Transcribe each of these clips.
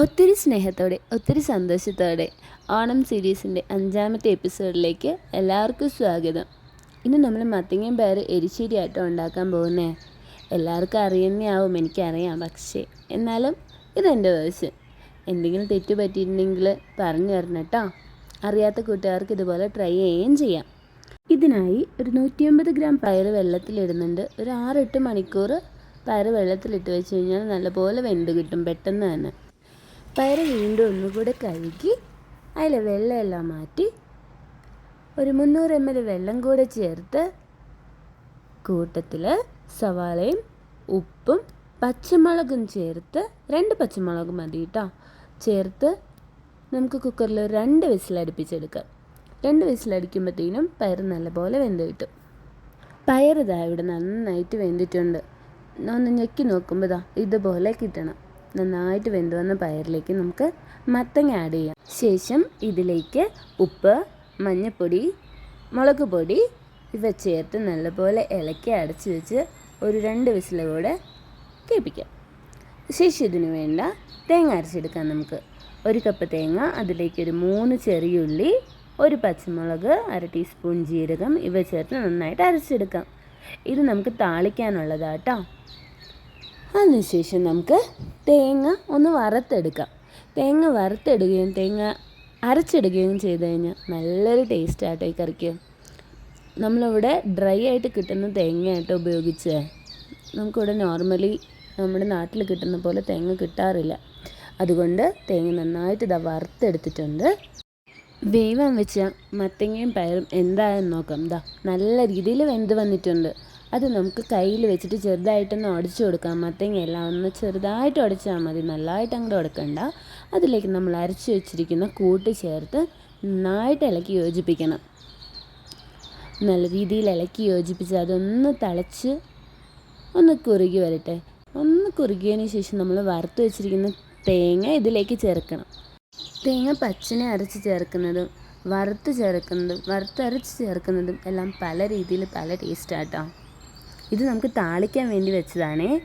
ഒത്തിരി സ്നേഹത്തോടെ ഒത്തിരി സന്തോഷത്തോടെ ഓണം സീരീസിന്റെ അഞ്ചാമത്തെ എപ്പിസോഡിലേക്ക് എല്ലാവർക്കും സ്വാഗതം. ഇന്ന് നമ്മൾ മത്തങ്ങയും പേര് എരിശ്ശേരി ആട്ടം ഉണ്ടാക്കാൻ പോകുന്നേ? എല്ലാവർക്കും അറിയുന്നതാവും എനിക്കറിയാം. പക്ഷേ എന്നാലും ഇതെന്റെ വേർഷൻ എന്തെങ്കിലും തെറ്റ് പറ്റിയിട്ടുണ്ടെങ്കിൽ പറഞ്ഞു തരണം കേട്ടോ. അറിയാത്ത കൂട്ടുകാർക്ക് ഇതുപോലെ ട്രൈ ചെയ്യുകയും ചെയ്യാം. ഇതിനായി ഒരു നൂറ്റിയമ്പത് ഗ്രാം പയർ വെള്ളത്തിലിടുന്നുണ്ട് ഒരു ആറെട്ട് മണിക്കൂർ പയർ വെള്ളത്തിലിട്ട് വെച്ച് കഴിഞ്ഞാൽ നല്ലപോലെ വെന്ത് കിട്ടും പെട്ടെന്ന് തന്നെ. പയർ വീണ്ടും ഒന്നുകൂടെ കഴുകി അതിലെ വെള്ളമെല്ലാം മാറ്റി ഒരു മുന്നൂറ് എം എൽ വെള്ളം കൂടെ ചേർത്ത് കൂട്ടത്തിൽ സവാളയും ഉപ്പും പച്ചമുളകും ചേർത്ത് രണ്ട് പച്ചമുളകും മതി കേട്ടോ. ചേർത്ത് നമുക്ക് കുക്കറിൽ രണ്ട് വിസിലടുപ്പിച്ചെടുക്കാം രണ്ട് വിസിലടിക്കുമ്പോഴത്തേനും പയർ നല്ലപോലെ വെന്ത് കിട്ടും. പയർ ഇതാ ഇവിടെ നന്നായിട്ട് വെന്തിട്ടുണ്ട്. ഒന്ന് ഞെക്കി നോക്കുമ്പോൾ ഇതാ ഇതുപോലെ കിട്ടണം. നന്നായിട്ട് വെന്ത് വന്ന പയറിലേക്ക് നമുക്ക് മത്തങ്ങ ആഡ് ചെയ്യാം. ശേഷം ഇതിലേക്ക് ഉപ്പ് മഞ്ഞൾപ്പൊടി മുളക് പൊടി ഇവ ചേർത്ത് നല്ലപോലെ ഇളക്കി അടച്ച് വെച്ച് ഒരു രണ്ട് വിസിൽ കൂടെ കേൾപ്പിക്കാം. ശേഷം ഇതിന് വേണ്ട തേങ്ങ അരച്ചെടുക്കാം നമുക്ക്. ഒരു കപ്പ് തേങ്ങ അതിലേക്ക് ഒരു മൂന്ന് ചെറിയുള്ളി ഒരു പച്ചമുളക് അര ടീസ്പൂൺ ജീരകം ഇവ ചേർത്ത് നന്നായിട്ട് അരച്ചെടുക്കാം. ഇത് നമുക്ക് താളിക്കാനുള്ളതാട്ടോ. അതിനുശേഷം നമുക്ക് തേങ്ങ ഒന്ന് വറുത്തെടുക്കാം. തേങ്ങ വറുത്തെടുക്കുകയും തേങ്ങ അരച്ചിടുകയും ചെയ്ത് കഴിഞ്ഞാൽ നല്ലൊരു ടേസ്റ്റ് ഈ കറിക്ക്. നമ്മളിവിടെ ഡ്രൈ ആയിട്ട് കിട്ടുന്ന തേങ്ങയായിട്ട് ഉപയോഗിച്ച് നമുക്കിവിടെ നോർമലി നമ്മുടെ നാട്ടിൽ കിട്ടുന്ന പോലെ തേങ്ങ കിട്ടാറില്ല. അതുകൊണ്ട് തേങ്ങ നന്നായിട്ട് ഇതാ വറുത്തെടുത്തിട്ടുണ്ട്. വേവാൻ വെച്ച മത്തങ്ങയും പയറും എന്തായെന്ന് നോക്കാം. ഇതാ നല്ല രീതിയിൽ വെന്ത് വന്നിട്ടുണ്ട്. അത് നമുക്ക് കയ്യിൽ വെച്ചിട്ട് ചെറുതായിട്ടൊന്ന് ഉടച്ചു കൊടുക്കാം. മത്തങ്ങയെല്ലാം ഒന്ന് ചെറുതായിട്ട് ഉടച്ചാൽ മതി. നല്ലതായിട്ട് അങ്ങോട്ട് ഉടക്കണ്ട അതിലേക്ക് നമ്മൾ അരച്ച് വെച്ചിരിക്കുന്ന കൂട്ട് ചേർത്ത് നന്നായിട്ട് ഇളക്കി യോജിപ്പിക്കണം. നല്ല രീതിയിൽ ഇളക്കി യോജിപ്പിച്ച് അതൊന്ന് തിളച്ച് ഒന്ന് കുറുകി വരട്ടെ. ഒന്ന് കുറുകിയതിന് ശേഷം നമ്മൾ വറുത്ത് വെച്ചിരിക്കുന്ന തേങ്ങ ഇതിലേക്ക് ചേർക്കണം. തേങ്ങ പച്ചനെ അരച്ച് ചേർക്കുന്നതും വറുത്ത് ചേർക്കുന്നതും വറുത്തരച്ച് ചേർക്കുന്നതും എല്ലാം പല രീതിയിൽ പല ടേസ്റ്റാട്ടോ ഇത് നമുക്ക് താളിക്കാൻ വേണ്ടി വെച്ചതാണേ.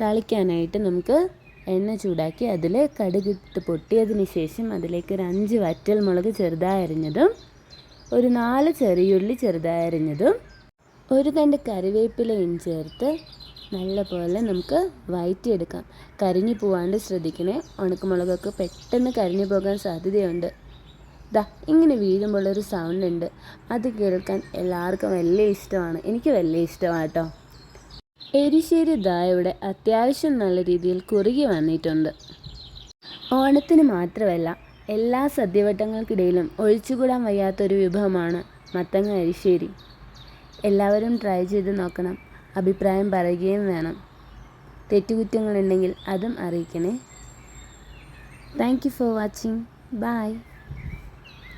താളിക്കാനായിട്ട് നമുക്ക് എണ്ണ ചൂടാക്കി അതിൽ കടുകിട്ട് പൊട്ടിയതിന് ശേഷം അതിലേക്ക് ഒരു അഞ്ച് വറ്റൽ മുളക് ചെറുതായി അരിഞ്ഞതും ഒരു നാല് ചെറിയുള്ളി ചെറുതായി അരിഞ്ഞതും ഒരു തണ്ട് കറിവേപ്പിലയും ചേർത്ത് നല്ലപോലെ നമുക്ക് വയറ്റിയെടുക്കാം. കരിഞ്ഞു പോവാണ്ട് ശ്രദ്ധിക്കണേ. ഉണക്കമുളകൊക്കെ പെട്ടെന്ന് കരിഞ്ഞു പോകാൻ സാധ്യതയുണ്ട്. ദാ ഇങ്ങനെ വീഴുമ്പോൾ ഒരു സൗണ്ട് ഉണ്ട്. അത് കേൾക്കാൻ എല്ലാവർക്കും വലിയ ഇഷ്ടമാണ്. എനിക്ക് വലിയ ഇഷ്ടമാണ് കേട്ടോ എരിശ്ശേരി ദായയുടെ അത്യാവശ്യം നല്ല രീതിയിൽ കുറുകി വന്നിട്ടുണ്ട്. ഓണത്തിന് മാത്രമല്ല എല്ലാ സദ്യവട്ടങ്ങൾക്കിടയിലും ഒഴിച്ചുകൂടാൻ വയ്യാത്തൊരു വിഭവമാണ് മത്തങ്ങ എരിശ്ശേരി എല്ലാവരും ട്രൈ ചെയ്ത് നോക്കണം അഭിപ്രായം പറയുകയും വേണം. തെറ്റുകുറ്റങ്ങളുണ്ടെങ്കിൽ അതും അറിയിക്കണേ. Thank you for watching. Bye